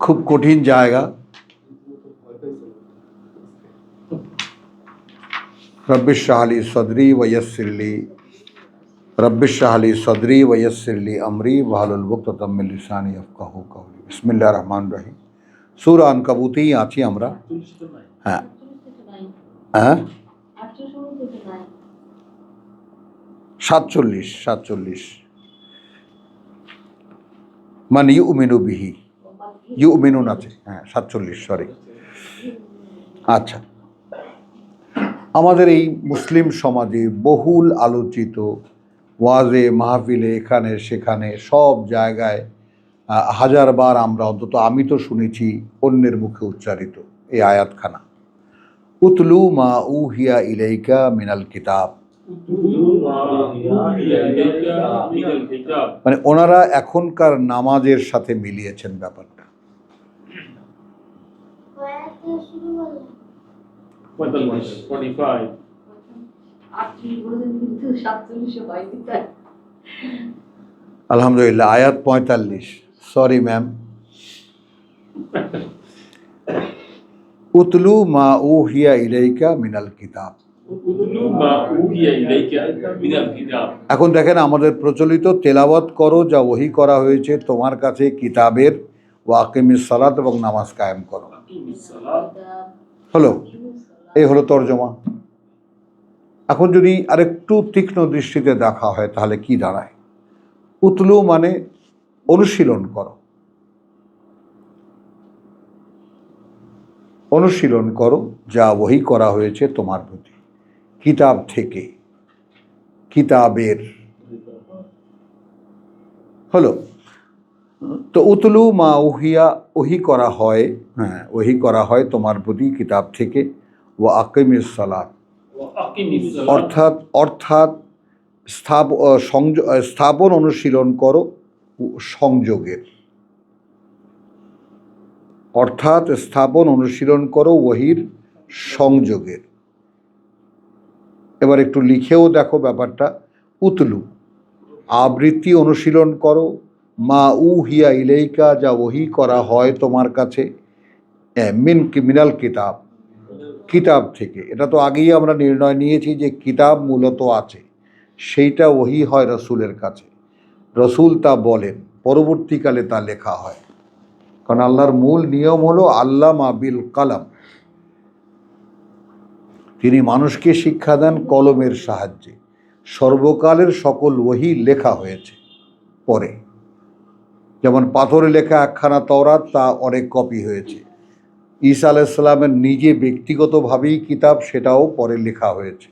খুব কঠিন জায়গা রব্বিশ শাহলি সদরি ওয়সিরলি রব্বিশ শাহলি সদরি ওয়সিরলি আমরি ওয়াহলুল বুকতামিল লিসানি আফকাহু কাওলি বিসমিল্লাহির রহমানির রহিম সূরা আনকাবুতেই আছি আমরা হ্যাঁ হ্যাঁ সাতচল্লিশ সাতচল্লিশ। মানে ইউমিনু বিহি। ইউ ইউমিনুন আছে। হ্যাঁ সাতচল্লিশ সরি আচ্ছা। আমাদের এই মুসলিম সমাজে বহুল আলোচিত ওয়াজে, মাহফিলে, এখানে, সেখানে সব জায়গায় হাজারবার আমরা অন্তত আমি তো শুনেছি অন্যের মুখে উচ্চারিত এই আয়াতখানা। উতলু মা উহিয়া ইলাইকা মিনাল কিতাব। মানে ওনারা এখনকার নামাজের সাথে মিলিয়েছেন ব্যাপারটা। আলহামদুলিল্লাহ, আয়াত পঁয়তাল্লিশ। সরি ম্যাম উতলু মা উহিয়া ইলাইকা মিনাল কিতাব। এখন দেখেন আমাদের প্রচলিত তেলাওয়াত করো যা ওহি করা হয়েছে তোমার কাছে কিতাবের ওয়াকিমিস সালাত এবং নামাজ কায়েম করো। হলো এই হলো তর্জমা। এখন যদি আরেকটু তীক্ষ্ণ দৃষ্টিতে দেখা হয় তাহলে কি দাঁড়ায়? উতলু মানে অনুশীলন করো। অনুশীলন করো যা ওহি করা হয়েছে তোমার প্রতি। কিতাব থেকে, কিতাবের। হলো? তো উতলু মা উহিয়া, ওহি করা হয় হ্যাঁ ওহি করা হয় তোমার প্রতি কিতাব থেকে ও আকিমিস সালাত। অর্থাৎ অর্থাৎ স্থাপ স্থাপন অনুশীলন করো সংযোগের। অর্থাৎ স্থাপন অনুশীলন করো, ওহির সংযোগের। এবার একটু লিখেও দেখো ব্যাপারটা। উতলু, আবৃত্তি অনুশীলন করো। মা উ হিয়া ইলেইকা যা ওহি করা হয় তোমার কাছে। মিন মিনাল কিতাব। কিতাব থেকে। এটা তো আগেই আমরা নির্ণয় নিয়েছি যে কিতাব মূলত আছে। সেইটা ওহি হয় রসুলের কাছে। রসুল তা বলেন, পরবর্তীকালে তা লেখা হয়। কারণ আল্লাহর মূল নিয়ম হলো আল্লাহ মাবিল কালাম। তিনি মানুষকে শিক্ষা দেন কলমের সাহায্যে। সর্বকালের সকল ওহি লেখা হয়েছে। পরে। যেমন পাথরে লেখা একখানা তওরাত, তা অনেক কপি হয়েছে। ঈসা আলাইসাল্লামের নিজে ব্যক্তিগতভাবেই কিতাব, সেটাও পরে লেখা হয়েছে।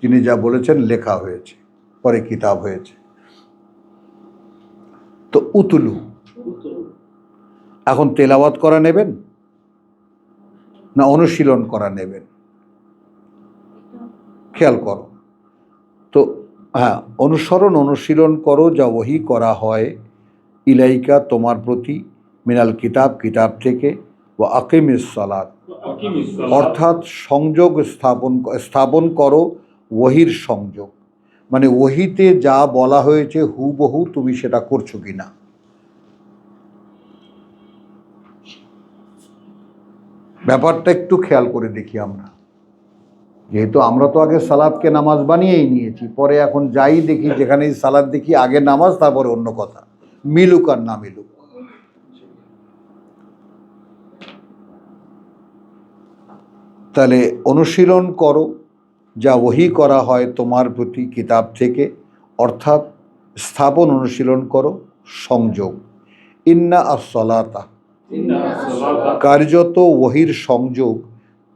তিনি যা বলেছেন লেখা হয়েছে, পরে কিতাব হয়েছে। তো উতুলু। এখন তেলাওয়াত করা নেবেন? না অনুশীলন করা নেবেন? খেয়াল করো। তো হ্যাঁ অনুসরণ, অনুশীলন করো, যা ওহি করা হয়। ইলাইকা, তোমার প্রতি মিনাল কিতাব কিতাব থেকে। ও আকিমিস সালাত। অর্থাৎ সংযোগ স্থাপন স্থাপন করো, ওহির সংযোগ। মানে ওহিতে যা বলা হয়েছে, হুবহু তুমি সেটা করছ কি না। ব্যাপারটা একটু খেয়াল করে দেখি আমরা। যেহেতু আমরা তো আগে সালাদকে নামাজ বানিয়েই নিয়েছি পরে এখন যাই দেখি যেখানেই সালাদ দেখি আগে নামাজ তারপরে অন্য কথা। মিলুক আর না মিলুক। তাহলে অনুশীলন করো যা ওহি করা হয় তোমার প্রতি কিতাব থেকে অর্থাৎ স্থাপন অনুশীলন করো সংযোগ। ইন্না আসলাতা কার্যত ওহির সংযোগ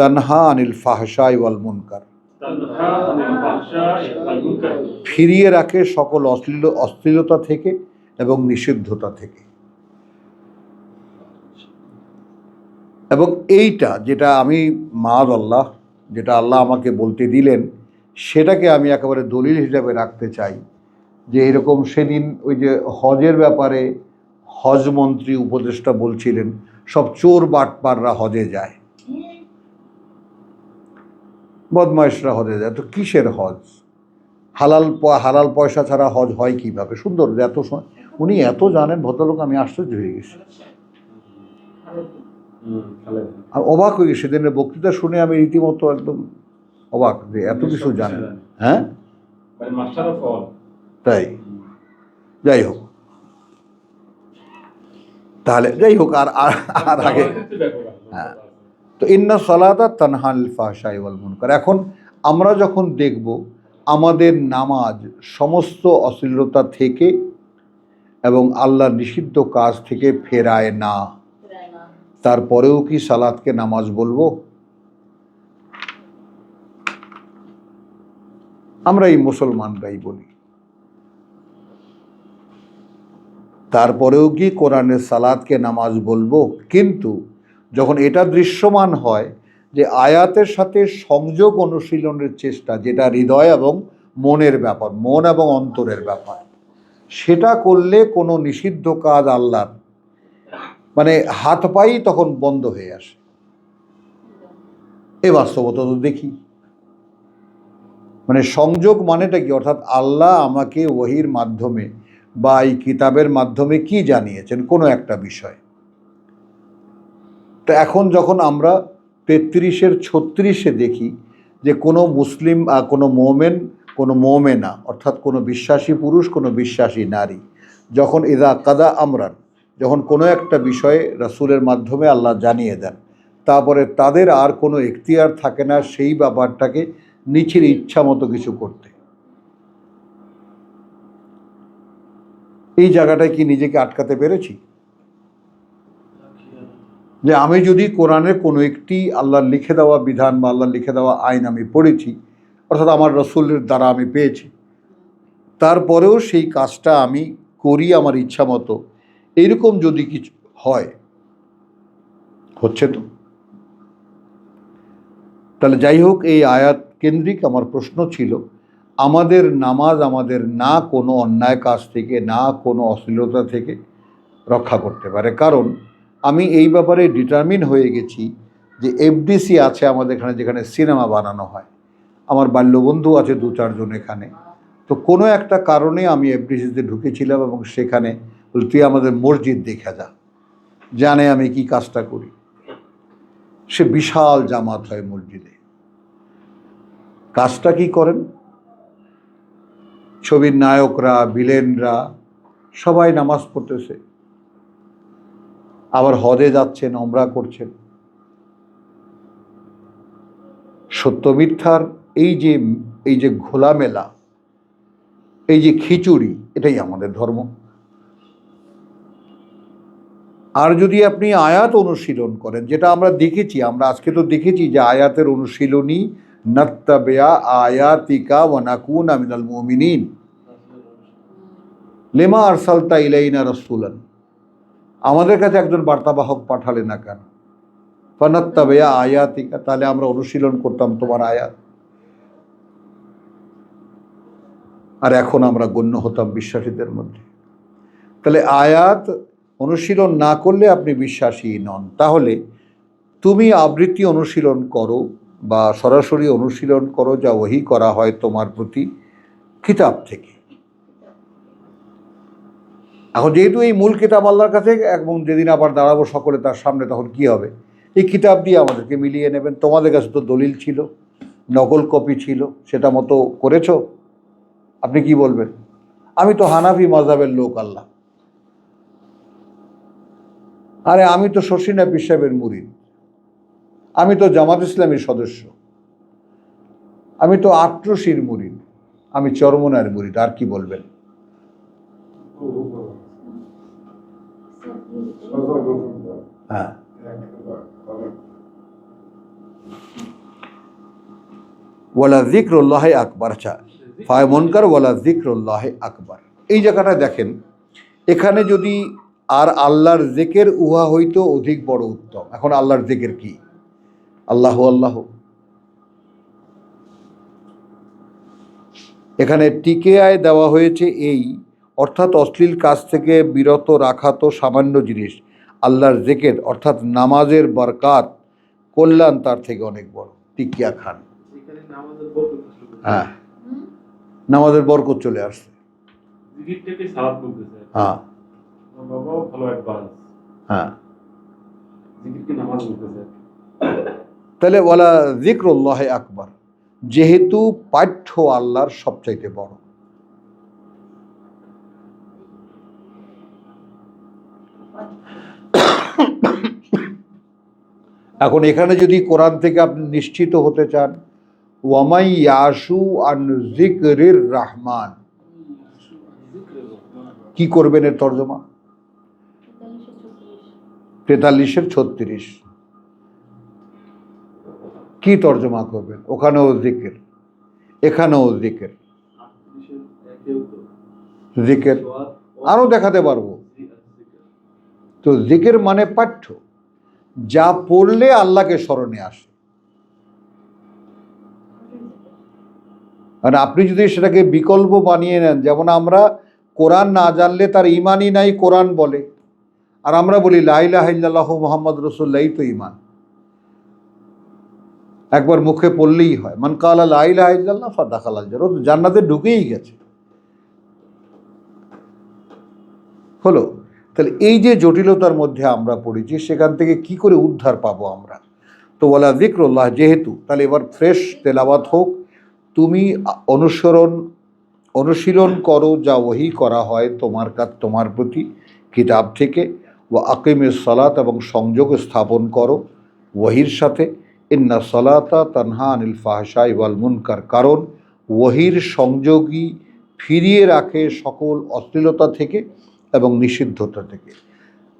তানহা আনিল ফাহশাই ওয়াল মুনকার। ফিরিয়ে রাখে সকল অশ্লীল অশ্লীলতা থেকে এবং নিষিদ্ধতা থেকে। এবং এইটা যেটা আমি মাদ আল্লাহ যেটা আল্লাহ আমাকে বলতে দিলেন সেটাকে আমি একেবারে দলিল হিসাবে রাখতে চাই। যে এরকম সেদিন ওই যে হজের ব্যাপারে হজ মন্ত্রী উপদেষ্টা বলছিলেন সব চোর বাটপাররা হজে যায়। বদমাইশরা হজে যায় তো কিসের হজ? হালাল হালাল পয়সা ছাড়া হজ হয় কীভাবে? সুন্দর, এত উনি এত জানেন, ভদ্রলোক, আমি আশ্চর্য হয়ে গেছি। অবাক হয়ে গেছি, সেদিনের বক্তৃতা শুনে আমি রীতিমতো একদম অবাক যে এত কিছু জানেন। হ্যাঁ? তাই। যাই হোক। তাহলে, যাই হোক আর- আর আগে হ্যাঁ। তো ইন্না সলাতা তানহাল ফাহশাই ওয়াল মুনকার। এখন আমরা যখন দেখব আমাদের নামাজ সমস্ত অশ্লীলতা থেকে এবং আল্লাহ নিষিদ্ধ কাজ থেকে ফেরায় না। তারপরেও কি সালাদকে নামাজ বলব? আমরা এই মুসলমানরাই বলি। তারপরেও কি কোরআনের সালাদকে নামাজ বলব? কিন্তু যখন এটা দৃশ্যমান হয় যে আয়াতের সাথে সংযোগ অনুশীলনের চেষ্টা, যেটা হৃদয় এবং মনের ব্যাপার, মন এবং অন্তরের ব্যাপার, সেটা করলে কোনো নিষিদ্ধ কাজ আল্লাহর। মানে হাত পাই তখন বন্ধ হয়ে আসে। এ বাস্তবতা তো দেখি। মানে সংযোগ মানেটা কি? অর্থাৎ আল্লাহ আমাকে ওহির মাধ্যমে বা এই কিতাবের মাধ্যমে কি জানিয়েছেন? কোনো একটা বিষয়। তো এখন যখন আমরা তেত্রিশের ছত্রিশে দেখি যে কোনো মুসলিম কোনো মোমেন, কোনো মোমেনা, অর্থাৎ কোনো বিশ্বাসী পুরুষ, কোনো বিশ্বাসী নারী, যখন ইদা কাদা আমরান, যখন কোনো একটা বিষয়ে রাসুলের মাধ্যমে আল্লাহ জানিয়ে দেন, তারপরে তাদের আর কোনো এখতিয়ার থাকে না সেই ব্যাপারটাকে নিচের ইচ্ছা মতো কিছু করতে। এই জায়গাটায় কি নিজেকে আটকাতে পেরেছি? যে আমি যদি কোরআনের কোনো একটি আল্লাহর লিখে দেওয়া বিধান বা আল্লাহর লিখে দেওয়া আইন আমি পড়েছি, অর্থাৎ আমার রসুলের দ্বারা আমি পেয়েছি, তারপরেও সেই কাজটা আমি করি আমার ইচ্ছা মতো, এইরকম যদি কিছু হয়, হচ্ছে তো? তাহলে যাই হোক, এই আয়াত কেন্দ্রিক আমার প্রশ্ন ছিল, আমাদের নামাজ আমাদের না কোনো অন্যায় কাজ থেকে, না কোনো অশ্লীলতা থেকে রক্ষা করতে পারে। কারণ আমি এই ব্যাপারে ডিটারমিন হয়ে গেছি যে এফডিসি আছে আমাদের এখানে যেখানে সিনেমা বানানো হয়। আমার বাল্যবন্ধু আছে দু চারজন এখানে। তো কোনো একটা কারণে আমি এফডিসিতে ঢুকেছিলাম এবং সেখানে তুই আমাদের মসজিদ দেখা যা। জানে আমি কি কাজটা করি। সে বিশাল জামাত হয় মসজিদে। কাজটা কি করেন? ছবির নায়করা ভিলেনরা সবাই নামাজ পড়তেছে। আবার হদে যাচ্ছেন অমরা করছেন। সত্য মিথ্যার এই যে এই যে ঘোলামেলা, এই যে খিচুড়ি, এটাই আমাদের ধর্ম। আর যদি আপনি আয়াত অনুশীলন করেন, যেটা আমরা দেখেছি, আমরা আজকে তো দেখেছি যে আয়াতের অনুশীলনী, নত্তাবেয়া আয়াতিকা ওয়ানাকুন আমিনাল মুমিনিন। লেমা আর আরসালতা ইলাইনা রসুলান। আমাদের কাছে একজন বার্তাবাহক পাঠালে না কেন? ফানাত্তাবেয়া আয়াতিকা, তাহলে আমরা অনুশীলন করতাম তোমার আয়াত। আর এখন আমরা গণ্য হতাম বিশ্বাসীদের মধ্যে। তাহলে আয়াত অনুশীলন না করলে আপনি বিশ্বাসী নন। তাহলে তুমি আবৃত্তি অনুশীলন করো বা সরাসরি অনুশীলন করো, যা ওহি করা হয় তোমার প্রতি কিতাব থেকে। এখন যেহেতু এই মূল কিতাব আল্লাহর কাছে এবং যেদিন আবার দাঁড়াবো সকলে তার সামনে, তখন কি হবে? এই কিতাব দিয়ে আমাদেরকে মিলিয়ে নেবেন। তোমাদের কাছে তো দলিল ছিল, নকল কপি ছিল, সেটা মতো করেছ? আপনি কি বলবেন? আমি তো হানাফি মাজাবের লোক আল্লাহ। আরে আমি তো শশীনা পীর সাহেবের মুরিদ। আমি তো জামাত ইসলামের সদস্য। আমি তো আট্রসির মুরিদ। আমি চরমনার মুরিদ, আর কি বলবেন? হ্যাঁ ওয়ালা জিক্রুল্লাহ আকবর আচ্ছা ফায় মনকার ওয়ালা জিক্রুল্লাহ আকবর এই জায়গাটা দেখেন এখানে যদি আর আল্লাহর জেকের উহা হইতো অধিক বড় উত্তম। এখন আল্লাহর জেকের কি? আল্লাহ আল্লাহ। এখানে টিকে আয় দেওয়া হয়েছে এই অর্থাৎ অশ্লীল কাজ থেকে বিরত রাখা তো সামান্য জিনিস। আল্লাহর জেকের অর্থাৎ নামাজের বরকাত কল্যাণ তার থেকে অনেক বড়। টিকিয়া খান। হ্যাঁ। নামাজের বরকত চলে আসছে। হ্যাঁ। হ্যাঁ। তাহলে ওলা জিক্রুল্লাহ আকবর। যেহেতু পাঠ্য আল্লাহর সবচাইতে বড়। এখন এখানে যদি কোরআন থেকে আপনি নিশ্চিত হতে চান, ওয়ামাই ইয়াসু আন জিকরির রহমান। কি করবেন এর তর্জমা? তেতাল্লিশের ছত্রিশ। কি তর্জমা করবেন? ওখানেও জিকের এখানেও জিকের জিকের আরও দেখাতে পারব। তো জিকের মানে পাঠ্য। যা পড়লে আল্লাহকে স্মরণে আসে। আর আপনি যদি সেটাকে বিকল্প বানিয়ে নেন, যেমন আমরা কোরআন না জানলে তার ইমানই নাই, কোরআন বলে। আর আমরা বলি লাইলাহ মোহাম্মদ রসুল্লাহ তো ইমান। একবার মুখে পড়লেই হয়, মান কালা লাইলাহ ফাদা খালাল ও তো জান্নাতে ঢুকেই গেছে। হলো তাহলে এই যে জটিলতার মধ্যে আমরা পড়েছি, সেখান থেকে কি করে উদ্ধার পাবো আমরা? তো বলা জিক্রুল্লাহ যেহেতু, তাহলে এবার ফ্রেশ তেলাওয়াত হোক। তুমি অনুসরণ, অনুশীলন করো যা ওহি করা হয় তোমার কাজ তোমার প্রতি কিতাব থেকে। ও আকিমের সলাত এবং সংযোগ স্থাপন করো ওহির সাথে। ইন্না সলাতা তানহা আনিল ফাহসা ইওয়াল মুনকার। কারণ ওহির সংযোগী ফিরিয়ে রাখে সকল অশ্লীলতা থেকে। এবং নিষিদ্ধতা থেকে।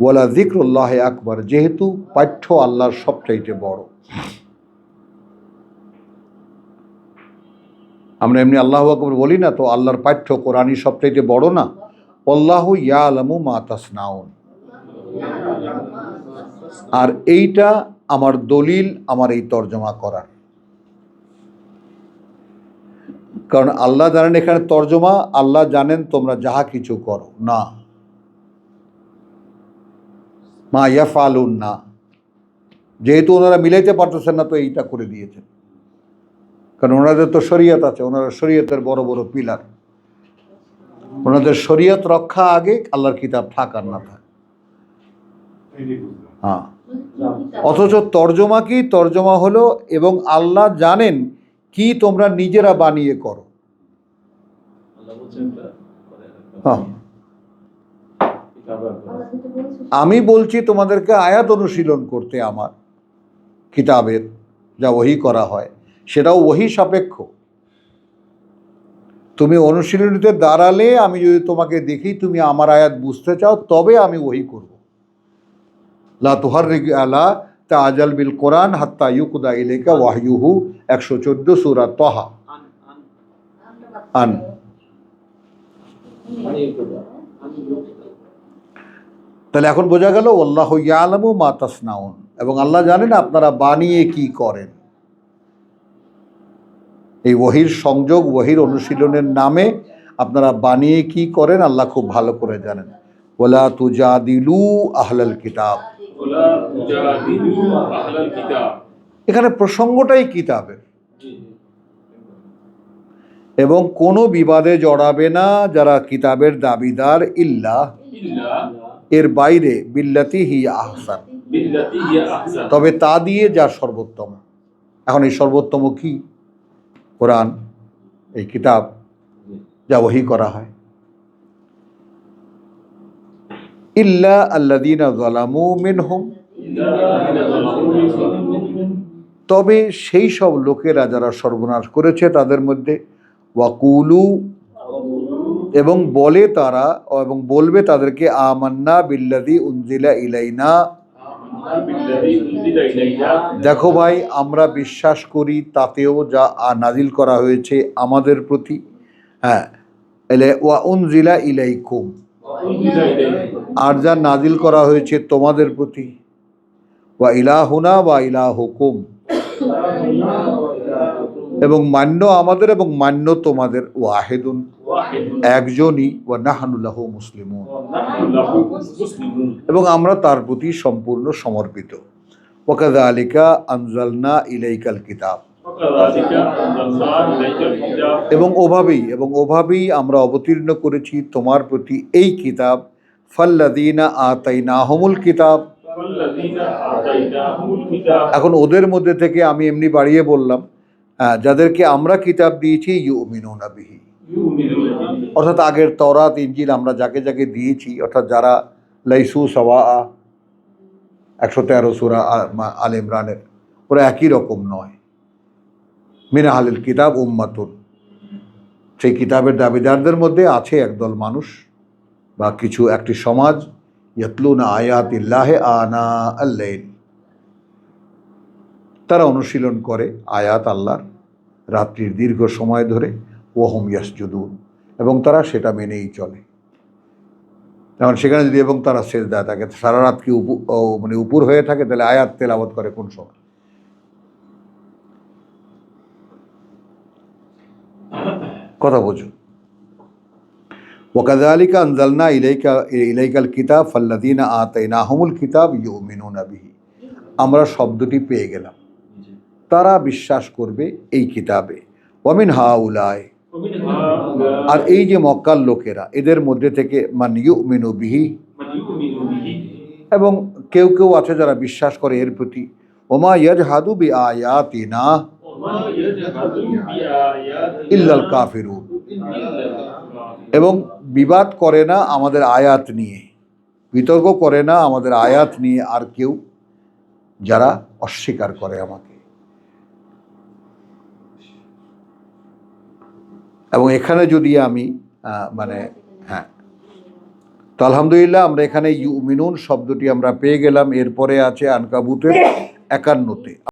ওয়ালা জিক্রুল্লাহ আকবর, যেহেতু পাঠ্য আল্লাহর সবচাইতে বড়। আমরা এমনি আল্লাহ আকবর বলি না, তো আল্লাহর পাঠ্য কোরআনই সবচাইতে বড় না? আল্লাহ ইয়া আলামু মা তাসনাউন। আর এইটা আমার দলিল, আমার এই তর্জমা করার। কারণ আল্লাহ জানেন এখানে তর্জমা, আল্লাহ জানেন তোমরা যাহা কিছু করো। না। মা ইয়াফালুন না যেহেতু ওনারা মিলাইতে পারতেছেন না তো এইটা করে দিয়েছেন। কারণ ওনাদের তো শরীয়ত আছে ওনারা শরীয়তের বড় বড় পিলার। ওনাদের শরীয়ত রক্ষা আগে আল্লাহর কিতাব থাক আর না থাক। হ্যাঁ। অথচ তর্জমা কি? তর্জমা হলো এবং আল্লাহ জানেন কি তোমরা নিজেরা বানিয়ে করো। হ্যাঁ। আমি বলছি তোমাদেরকে আয়াত অনুশীলন করতে আমার, কিতাবের, যা ওহি করা হয়, সেটাও ওহি সাপেক্ষ। তুমি অনুশীলনীতে দাঁড়ালে আমি যদি তোমাকে দেখি তুমি আমার আয়াত বুঝতে চাও, তবে আমি ওহি করব। লা তুহার আলা তা আজাল বিল কোরআন হাত্তা ইউকুদা ইলেকা ওয়াহিউহু একশো চোদ্দ সুরা তহা। আন। তাহলে এখন বোঝা গেল আল্লাহ ইয়ালামু মা তাসনাউন। এবং আল্লাহ জানেন আপনারা বানিয়ে কি করেন। এই ওহির সংযোগ ওহির অনুশীলনের নামে আপনারা বানিয়ে কি করেন আল্লাহ খুব ভালো করে জানেন। ওলা তুজাদিলু আহলাল কিতাব। আহলাল কিতাব। এখানে প্রসঙ্গটাই কিতাবের। এবং কোনো বিবাদে জড়াবে না যারা কিতাবের দাবিদার ইল্লা এর বাইরে বিল্লাতি হিয়া আহসান। তবে তা দিয়ে যা সর্বোত্তম। এখন এই সর্বোত্তম কি? কোরআন এই কিতাব যা ওহি করা হয়। ইল্লা আল্লাদিনা জালামু মিনহুম। তবে সেই সব লোকেরা যারা সর্বনাশ করেছে তাদের মধ্যে ওয়াকুলু এবং বলে তারা এবং বলবে তাদেরকে, আমান্না বিল্লাদি উনজিলা ইলাইনা। দেখো ভাই, আমরা বিশ্বাস করি তাতেও যা নাজিল করা হয়েছে আমাদের প্রতি। হ্যাঁ এলে, ওয়া উনজিলা ইলাইকুম। আর যা নাজিল করা হয়েছে তোমাদের প্রতি। ওয়া ইলাহুনা বা ইলাহুকুম। এবং মান্য আমাদের এবং মান্য তোমাদের ওয়াহেদুন। একজনই ওয়া নাহানুল্লাহ মুসলিম এবং আমরা তার প্রতি সম্পূর্ণ সমর্পিত। ওকাদা আলিকা আনজালনা ইলাইকাল কিতাব। এবং ওভাবেই এবং ওভাবেই আমরা অবতীর্ণ করেছি তোমার প্রতি এই কিতাব। ফাল্লাদিনা আতাইনা হমুল কিতাব। এখন ওদের মধ্যে থেকে আমি এমনি বাড়িয়ে বললাম হ্যাঁ, যাদেরকে আমরা কিতাব দিয়েছি ইউ মিনুনা বিহি। অর্থাৎ আগের তরাত ইঞ্জিল আমরা যাকে যাকে দিয়েছি, অর্থাৎ যারা লাইসু সওয়া একশো তেরো সুরা আল ইমরানের, ওরা একই রকম নয়। মিনা আলিল কিতাব উম্মাতুন। সেই কিতাবের দাবিদারদের মধ্যে আছে একদল মানুষ বা কিছু, একটি সমাজ, ইয়াতলুনা আয়াত ইল্লাহে আনা আল্লাইন তারা অনুশীলন করে আয়াত আল্লাহর রাত্রির দীর্ঘ সময় ধরে ওহম ইয়াসজুদুন, এবং তারা সেটা মেনেই চলে। এখন সেখানে যদি এবং তারা দেয় থাকে সারা রাত কি মানে উপর হয়ে থাকে? তাহলে আয়াত তেলাবত করে কোন সময়? কথা বোঝো। ওকাদালিকা আনজালনা ইলাইকা, ইলাইকাল কিতাব ফাল্লাদিনা আতাইনাহুমুল কিতাব ইউমিনুনা বিহি। আমরা শব্দটি পেয়ে গেলাম। তারা বিশ্বাস করবে এই কিতাবে। ওমিন হাউলায় আর এই যে মক্কার লোকেরা, এদের মধ্যে থেকে মানিউ মিনু বিহি। এবং কেউ কেউ আছে যারা বিশ্বাস করে এর প্রতি। ওমা ইয়াজ হাদু বি আয়াতি না ইল্লাল কাফিরু এবং বিবাদ করে না আমাদের আয়াত নিয়ে। বিতর্ক করে না আমাদের আয়াত নিয়ে আর কেউ। যারা অস্বীকার করে আমাকে। এবং এখানে যদি আমি মানে হ্যাঁ। তো আলহামদুলিল্লাহ আমরা এখানে ইউমিনুন শব্দটি আমরা পেয়ে গেলাম। এরপরে আছে আনকাবুতের একান্নতে।